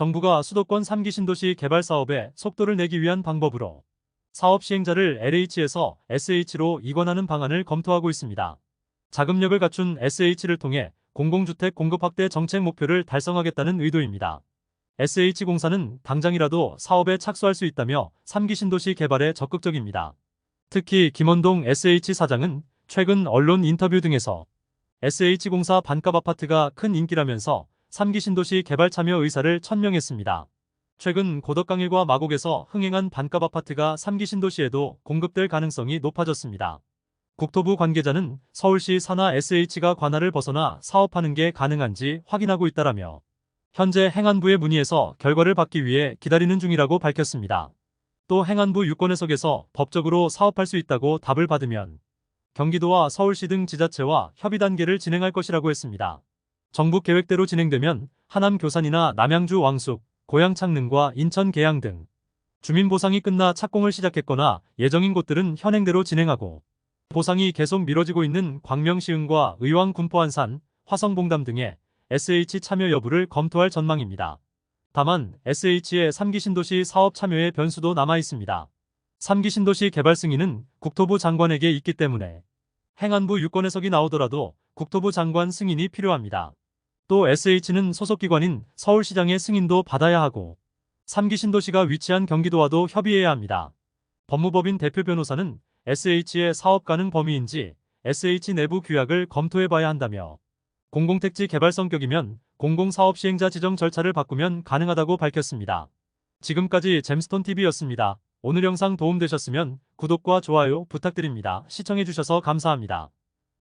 정부가 수도권 3기 신도시 개발 사업에 속도를 내기 위한 방법으로 사업 시행자를 LH에서 SH로 이관하는 방안을 검토하고 있습니다. 자금력을 갖춘 SH를 통해 공공주택 공급 확대 정책 목표를 달성하겠다는 의도입니다. SH공사는 당장이라도 사업에 착수할 수 있다며 3기 신도시 개발에 적극적입니다. 특히 김원동 SH 사장은 최근 언론 인터뷰 등에서 SH공사 반값 아파트가 큰 인기라면서 3기 신도시 개발 참여 의사를 천명했습니다. 최근 고덕강일과 마곡에서 흥행한 반값 아파트가 3기 신도시에도 공급될 가능성이 높아졌습니다. 국토부 관계자는 서울시 산하 SH가 관할을 벗어나 사업하는 게 가능한지 확인하고 있다라며 현재 행안부에 문의해서 결과를 받기 위해 기다리는 중이라고 밝혔습니다. 또 행안부 유권 해석에서 법적으로 사업할 수 있다고 답을 받으면 경기도와 서울시 등 지자체와 협의 단계를 진행할 것이라고 했습니다. 정부 계획대로 진행되면 하남 교산이나 남양주 왕숙, 고양 창릉과 인천 계양 등 주민 보상이 끝나 착공을 시작했거나 예정인 곳들은 현행대로 진행하고 보상이 계속 미뤄지고 있는 광명시흥과 의왕 군포 안산, 화성봉담 등의 SH 참여 여부를 검토할 전망입니다. 다만 SH의 3기 신도시 사업 참여의 변수도 남아 있습니다. 3기 신도시 개발 승인은 국토부 장관에게 있기 때문에 행안부 유권 해석이 나오더라도 국토부 장관 승인이 필요합니다. 또 SH는 소속기관인 서울시장의 승인도 받아야 하고 3기 신도시가 위치한 경기도와도 협의해야 합니다. 법무법인 대표 변호사는 SH의 사업 가능 범위인지 SH 내부 규약을 검토해봐야 한다며 공공택지 개발 성격이면 공공사업 시행자 지정 절차를 바꾸면 가능하다고 밝혔습니다. 지금까지 잼스톤TV였습니다. 오늘 영상 도움되셨으면 구독과 좋아요 부탁드립니다. 시청해주셔서 감사합니다.